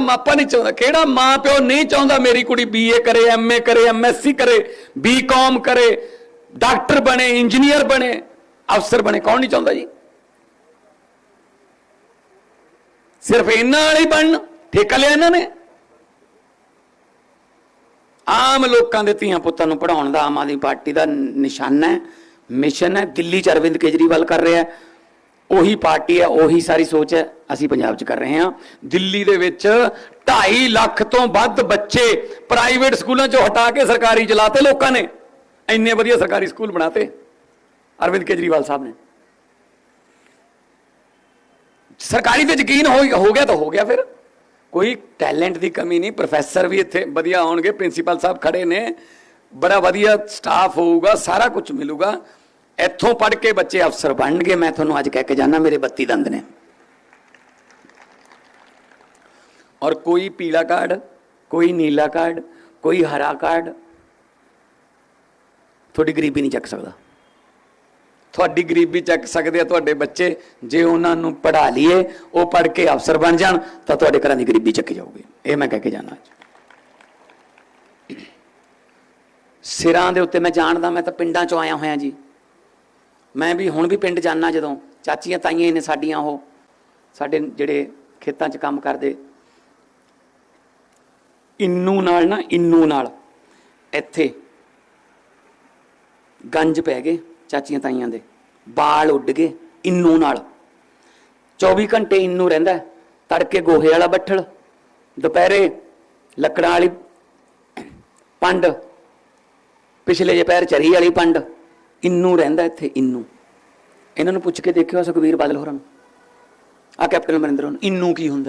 ਮਾਪਾ ਨਹੀਂ ਚਾਹੁੰਦਾ। ਕਿਹੜਾ ਮਾਂ ਪਿਓ ਨਹੀਂ ਚਾਹੁੰਦਾ ਮੇਰੀ ਕੁੜੀ ਬੀਏ ਕਰੇ ਐਮਏ ਕਰੇ ਐਮਐਸਸੀ ਕਰੇ ਬੀਕਾਮ ਕਰੇ, ਡਾਕਟਰ ਬਣੇ, ਇੰਜੀਨੀਅਰ ਬਣੇ, ਅਫਸਰ ਬਣੇ, ਕੌਣ ਨਹੀਂ ਚਾਹੁੰਦਾ ਜੀ? ਸਿਰਫ ਇਹਨਾਂ ਵਾਲੇ ਬਣਨ, ਠੇਕਾ ਲਿਆ ਇਹਨਾਂ ਨੇ। ਆਮ ਲੋਕਾਂ ਦੇ ਧੀਆਂ ਪੁੱਤਾਂ ਨੂੰ ਪੜਾਉਣ ਦਾ ਆਮ ਆਦਮੀ ਪਾਰਟੀ ਦਾ ਨਿਸ਼ਾਨਾ ਹੈ, ਮਿਸ਼ਨ ਹੈ, ਦਿੱਲੀ ਚ ਅਰਵਿੰਦ ਕੇਜਰੀਵਾਲ ਕਰ ਰਿਹਾ ਹੈ। ਉਹੀ ਪਾਰਟੀ ਹੈ, ਉਹੀ ਸਾਰੀ ਸੋਚ ਹੈ, ਅਸੀਂ ਪੰਜਾਬ 'ਚ ਕਰ ਰਹੇ ਹਾਂ। ਦਿੱਲੀ ਦੇ ਵਿੱਚ 2.5 ਲੱਖ ਤੋਂ ਵੱਧ ਬੱਚੇ ਪ੍ਰਾਈਵੇਟ ਸਕੂਲਾਂ 'ਚੋਂ ਹਟਾ ਕੇ ਸਰਕਾਰੀ ਚਲਾਤੇ ਲੋਕਾਂ ਨੇ। ਇੰਨੇ ਵਧੀਆ ਸਰਕਾਰੀ ਸਕੂਲ ਬਣਾਤੇ, ਅਰਵਿੰਦ ਕੇਜਰੀਵਾਲ ਸਾਹਿਬ ਨੇ। ਸਰਕਾਰੀ ਤੇ ਯਕੀਨ ਹੋ ਹੋ ਗਿਆ ਤਾਂ ਹੋ ਗਿਆ ਫਿਰ। ਕੋਈ ਟੈਲੈਂਟ ਦੀ ਕਮੀ ਨਹੀਂ, ਪ੍ਰੋਫੈਸਰ ਵੀ ਇੱਥੇ ਵਧੀਆ ਆਉਣਗੇ, ਪ੍ਰਿੰਸੀਪਲ ਸਾਹਿਬ ਖੜੇ ਨੇ। ਬੜਾ ਵਧੀਆ ਸਟਾਫ ਹੋਊਗਾ, ਸਾਰਾ ਕੁਝ ਮਿਲੂਗਾ। ਇੱਥੋਂ ਪੜ੍ਹ ਕੇ ਬੱਚੇ ਅਫਸਰ ਬਣਨਗੇ, ਮੈਂ ਤੁਹਾਨੂੰ ਅੱਜ ਕਹਿ ਕੇ ਜਾਣਾ ਮੇਰੇ 32 ਦੰਦ ਨੇ। ਔਰ ਕੋਈ ਪੀਲਾ ਕਾਰਡ, ਕੋਈ ਨੀਲਾ ਕਾਰਡ, ਕੋਈ ਹਰਾ ਕਾਰਡ, ਤੁਹਾਡੀ ਗਰੀਬੀ ਨਹੀਂ ਚੱਕ ਸਕਦਾ। ਤੁਹਾਡੀ ਗਰੀਬੀ ਚੱਕ ਸਕਦੇ ਆ ਤੁਹਾਡੇ ਬੱਚੇ, ਜੇ ਉਹਨਾਂ ਨੂੰ ਪੜ੍ਹਾ ਲਈਏ, ਉਹ ਪੜ੍ਹ ਕੇ ਅਫਸਰ ਬਣ ਜਾਣ, ਤਾਂ ਤੁਹਾਡੇ ਘਰਾਂ ਦੀ ਗਰੀਬੀ ਚੱਕੀ ਜਾਊਗੀ। ਇਹ ਮੈਂ ਕਹਿ ਕੇ ਜਾਣਾ ਅੱਜ। ਸਿਰਾਂ ਦੇ ਉੱਤੇ ਮੈਂ ਜਾਣਦਾ, ਮੈਂ ਤਾਂ ਪਿੰਡਾਂ ਚੋਂ ਆਇਆ ਹੋਇਆ ਜੀ। ਮੈਂ ਵੀ ਹੁਣ ਵੀ ਪਿੰਡ ਜਾਣਾ ਜਦੋਂ। ਚਾਚੀਆਂ ਤਾਈਆਂ ਨੇ ਸਾਡੀਆਂ ਉਹ। ਸਾਡੇ ਜਿਹੜੇ ਖੇਤਾਂ 'ਚ ਕੰਮ ਕਰਦੇ। ਇੰਨੂ ਨਾਲ ਨਾ, ਇੰਨੂ ਨਾਲ। ਇੱਥੇ ਗੰਜ ਪੈ ਗਏ ਚਾਚੀਆਂ ਤਾਈਆਂ ਦੇ। ਬਾਲ ਉੱਡ ਗਏ ਇੰਨੂ ਨਾਲ। 24 ਘੰਟੇ ਇੰਨੂ ਰਹਿੰਦਾ। ਤੜਕੇ ਗੋਹੇ ਵਾਲਾ ਬੱਠਲ। ਦੁਪਹਿਰੇ ਲੱਕੜਾਂ ਵਾਲੀ ਪੰਡ। ਪਿਛਲੇ ਜੇ ਪੈਰ ਚਰੀ ਵਾਲੀ ਪੰਡ। ਇੰਨੂ ਰਹਿੰਦਾ ਇੱਥੇ, ਇੰਨੂ। ਇਹਨਾਂ ਨੂੰ ਪੁੱਛ ਕੇ ਦੇਖਿਓ ਸੁਖਵੀਰ ਬਾਦਲ ਹੋਰਾਂ ਨੂੰ। ਆ ਕੈਪਟਨ ਅਮਰਿੰਦਰ ਨੂੰ। ਇੰਨੂ ਕੀ ਹੁੰਦਾ?